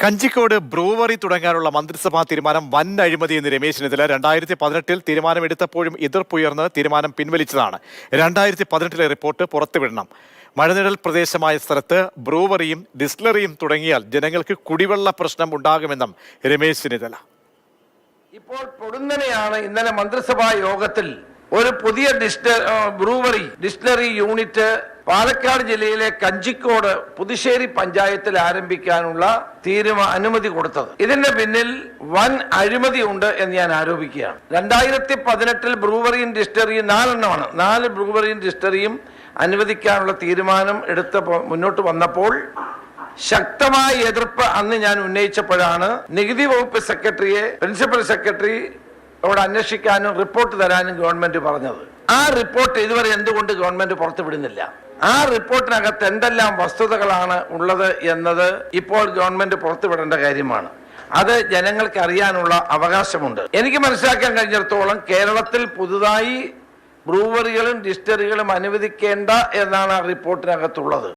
Kanjikode brewery തുടങ്ങാനുള്ള മന്ത്രിസഭാ തീരുമാനം വൻ അഴിമതി എന്ന് രമേശ് ചെന്നിത്തല രണ്ടായിരത്തി പതിനെട്ടിൽ തീരുമാനമെടുത്തപ്പോഴും എതിർപ്പുയർന്ന് തീരുമാനം പിൻവലിച്ചതാണ്. രണ്ടായിരത്തി പതിനെട്ടിലെ റിപ്പോർട്ട് പുറത്തുവിടണം. മഴനിഴൽ പ്രദേശമായ സ്ഥലത്ത് ബ്രൂവറിയും ഡിസ്ലറിയും തുടങ്ങിയാൽ ജനങ്ങൾക്ക് കുടിവെള്ള പ്രശ്നം ഉണ്ടാകുമെന്നും രമേശ് ചെന്നിത്തല ഇപ്പോൾ പൊടുന്നനെയാണ് ഇന്നലെ മന്ത്രിസഭാ യോഗത്തിൽ ഒരു പുതിയ ഡിസ്റ്റ ബ്രൂവറി ഡിസ്റ്റിലറി യൂണിറ്റ് പാലക്കാട് ജില്ലയിലെ കഞ്ചിക്കോട് പുതുശ്ശേരി പഞ്ചായത്തിൽ ആരംഭിക്കാനുള്ള തീരുമാന അനുമതി കൊടുത്തത്. ഇതിന്റെ പിന്നിൽ വൻ അഴിമതി ഉണ്ട് എന്ന് ഞാൻ ആരോപിക്കുകയാണ്. രണ്ടായിരത്തി പതിനെട്ടിൽ ബ്രൂവറിയും ഡിസ്റ്ററിയും നാലെണ്ണമാണ്. നാല് ബ്രൂവറിയും ഡിസ്റ്ററിയും അനുവദിക്കാനുള്ള തീരുമാനം എടുത്ത് മുന്നോട്ട് വന്നപ്പോൾ ശക്തമായ എതിർപ്പ് അന്ന് ഞാൻ ഉന്നയിച്ചപ്പോഴാണ് നികുതി വകുപ്പ് സെക്രട്ടറിയെ പ്രിൻസിപ്പൽ സെക്രട്ടറി അവിടെ അന്വേഷിക്കാനും റിപ്പോർട്ട് തരാനും ഗവൺമെന്റ് പറഞ്ഞത്. ആ റിപ്പോർട്ട് ഇതുവരെ എന്തുകൊണ്ട് ഗവൺമെന്റ് പുറത്തുവിടുന്നില്ല? ആ റിപ്പോർട്ടിനകത്ത് എന്തെല്ലാം വസ്തുതകളാണ് ഉള്ളത് എന്നത് ഇപ്പോൾ ഗവൺമെന്റ് പുറത്തുവിടേണ്ട കാര്യമാണ്. അത് ജനങ്ങൾക്ക് അറിയാനുള്ള അവകാശമുണ്ട്. എനിക്ക് മനസ്സിലാക്കാൻ കഴിഞ്ഞിടത്തോളം കേരളത്തിൽ പുതുതായി ബ്രൂവറികളും ഡിസ്റ്ററികളും അനുവദിക്കേണ്ട എന്നാണ് ആ റിപ്പോർട്ടിനകത്തുള്ളത്.